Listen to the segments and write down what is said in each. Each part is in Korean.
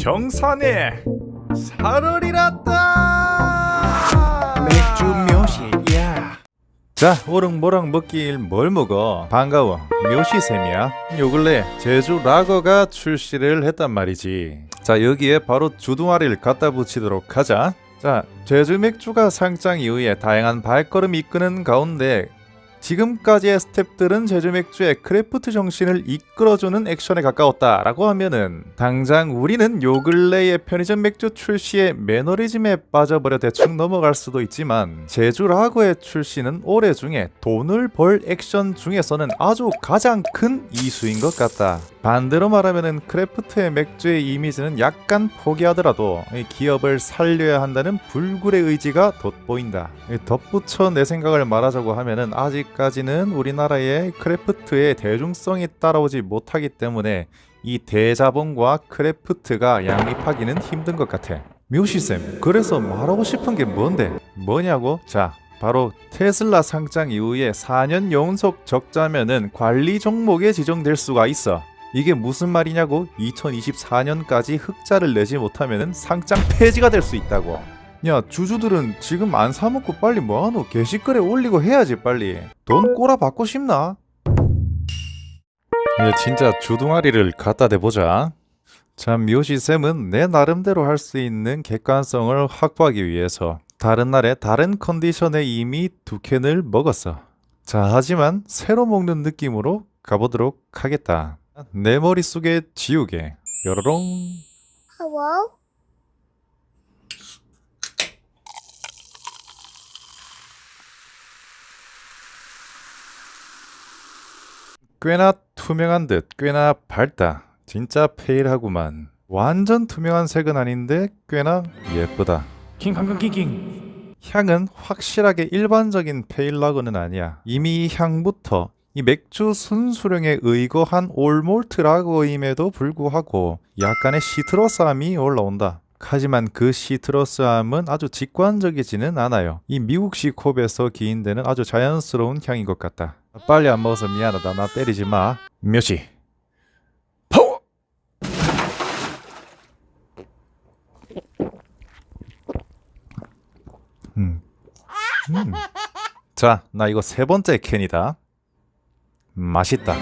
정산에 살얼이랐다. 맥주 묘시야. 자 오릉모랑 먹길 뭘 먹어? 반가워. 묘시샘이야. 요 근래 제주 라거가 출시를 했단 말이지. 자 여기에 바로 주둥아리를 갖다 붙이도록 하자. 자 제주 맥주가 상장 이후에 다양한 발걸음이 이끄는 가운데 지금까지의 스탭들은 제주 맥주의 크래프트 정신을 이끌어주는 액션에 가까웠다라고 하면은 당장 우리는 요 근래의 편의점 맥주 출시의 매너리즘에 빠져버려 대충 넘어갈 수도 있지만 제주 라거의 출시는 올해 중에 돈을 벌 액션 중에서는 아주 가장 큰 이수인 것 같다. 반대로 말하면은 크래프트의 맥주의 이미지는 약간 포기하더라도 이 기업을 살려야 한다는 불굴의 의지가 돋보인다. 이 덧붙여 내 생각을 말하자고 하면은 아직까지는 우리나라의 크래프트의 대중성이 따라오지 못하기 때문에 이 대자본과 크래프트가 양립하기는 힘든 것 같아. 묘시쌤, 그래서 말하고 싶은 게 뭔데? 뭐냐고? 자, 바로 테슬라 상장 이후에 4년 연속 적자면은 관리 종목에 지정될 수가 있어. 이게 무슨 말이냐고? 2024년까지 흑자를 내지 못하면은 상장 폐지가 될 수 있다고. 야 주주들은 지금 안 사먹고 빨리 뭐하노? 게시글에 올리고 해야지 빨리. 돈 꼬라 받고 싶나? 이제 진짜 주둥아리를 갖다 대보자. 참 미호시 쌤은 내 나름대로 할 수 있는 객관성을 확보하기 위해서 다른 날에 다른 컨디션에 이미 두 캔을 먹었어. 자 하지만 새로 먹는 느낌으로 가보도록 하겠다. 내 머릿속에 지우개 뾰로롱 Hello? 꽤나 투명한 듯 꽤나 밝다. 진짜 페일하구만. 완전 투명한 색은 아닌데 꽤나 예쁘다. 킹킹킹킹 향은 확실하게 일반적인 페일라거는 아니야. 이미 이 향부터 이 맥주 순수령에 의거한 올몰트라거임에도 불구하고 약간의 시트러스함이 올라온다. 하지만 그 시트러스함은 아주 직관적이지는 않아요. 이 미국식 홉에서 기인되는 아주 자연스러운 향인 것 같다. 빨리 안 먹어서 미안하다. 나 때리지 마. 몇시? 파워! 음. 음. 자, 나 이거 세 번째 캔이다. 맛있다.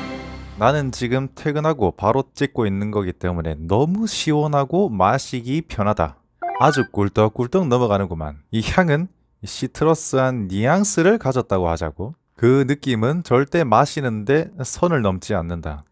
나는 지금 퇴근하고 바로 찍고 있는 거기 때문에 너무 시원하고 마시기 편하다. 아주 꿀떡꿀떡 넘어가는구만. 이 향은 시트러스한 뉘앙스를 가졌다고 하자고. 그 느낌은 절대 마시는데 선을 넘지 않는다.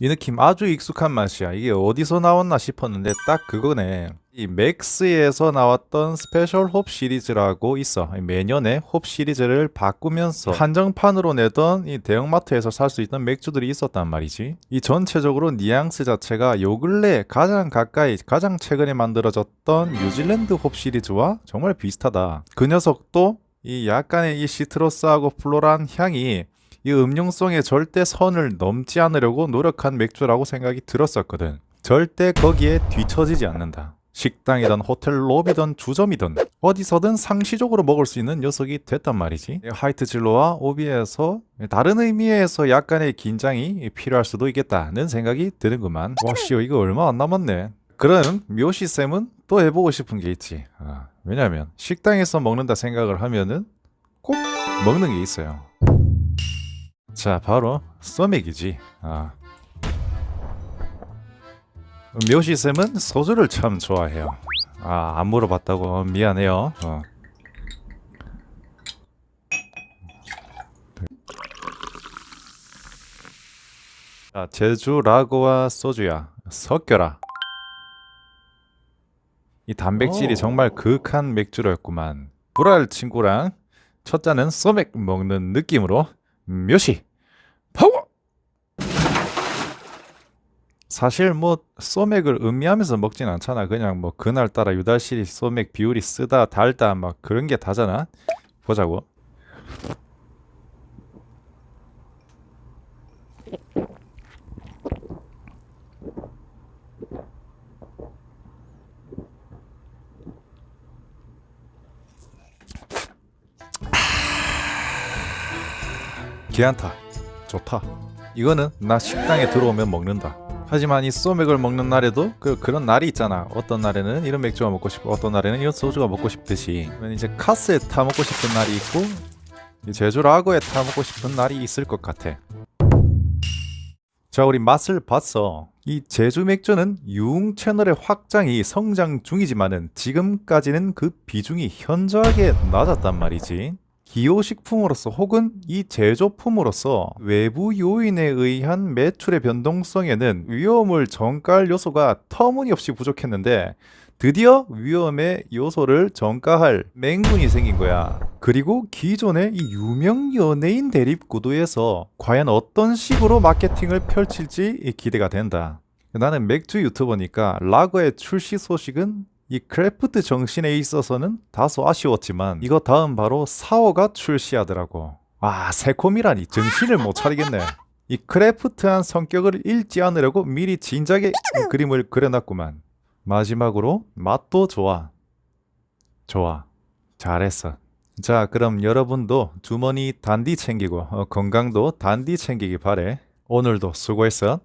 이 느낌 아주 익숙한 맛이야. 이게 어디서 나왔나 싶었는데 딱 그거네. 이 맥스에서 나왔던 스페셜 홉 시리즈라고 있어. 매년에 홉 시리즈를 바꾸면서 한정판으로 내던 이 대형마트에서 살 수 있는 맥주들이 있었단 말이지. 이 전체적으로 뉘앙스 자체가 요 근래 가장 가까이 가장 최근에 만들어졌던 뉴질랜드 홉 시리즈와 정말 비슷하다. 그 녀석도 이 약간의 이 시트러스하고 플로란 향이 이 음용성에 절대 선을 넘지 않으려고 노력한 맥주라고 생각이 들었었거든. 절대 거기에 뒤처지지 않는다. 식당이든 호텔 로비든 주점이든 어디서든 상시적으로 먹을 수 있는 녀석이 됐단 말이지. 화이트 진로와 오비에서 다른 의미에서 약간의 긴장이 필요할 수도 있겠다는 생각이 드는구만. 와씨오 이거 얼마 안 남았네. 그럼 묘시 쌤은 또 해보고 싶은 게 있지. 아, 왜냐면 식당에서 먹는다 생각을 하면은 꼭 먹는 게 있어요. 자, 바로 써맥이지. 아. 묘시 쌤은 소주를 참 좋아해요. 아, 안 물어봤다고 어, 미안해요. 어. 자, 제주 라거와 소주야. 섞여라. 이 단백질이 오. 정말 극한 맥주였구만. 불알 친구랑 첫 잔은 소맥 먹는 느낌으로 묘시 파워 사실 뭐 소맥을 음미하면서 먹진 않잖아 그냥 뭐 그날 따라 유달시 소맥 비율이 쓰다 달다 막 그런 게 다잖아 보자고 괜찮다. 좋다. 이거는 나 식당에 들어오면 먹는다. 하지만 이 소맥을 먹는 날에도 그 그런 날이 있잖아. 어떤 날에는 이런 맥주가 먹고 싶고 어떤 날에는 이런 소주가 먹고 싶듯이 이제 카스에 타 먹고 싶은 날이 있고 이 제주 라거에 타 먹고 싶은 날이 있을 것 같아. 자, 우리 맛을 봤어. 이 제주 맥주는 유흥 채널의 확장이 성장 중이지만은 지금까지는 그 비중이 현저하게 낮았단 말이지. 기호식품으로서 혹은 이 제조품으로서 외부 요인에 의한 매출의 변동성에는 위험을 전가할 요소가 터무니없이 부족했는데 드디어 위험의 요소를 전가할 맹군이 생긴 거야. 그리고 기존의 이 유명 연예인 대립 구도에서 과연 어떤 식으로 마케팅을 펼칠지 기대가 된다. 나는 맥주 유튜버니까 라거의 출시 소식은 이 크래프트 정신에 있어서는 다소 아쉬웠지만 이거 다음 바로 사워가 출시하더라고. 와 새콤이라니 정신을 못 차리겠네. 이 크래프트한 성격을 잃지 않으려고 미리 진작에 이 그림을 그려놨구만. 마지막으로 맛도 좋아. 좋아. 잘했어. 자, 그럼 여러분도 주머니 단디 챙기고 어, 건강도 단디 챙기기 바래. 오늘도 수고했어.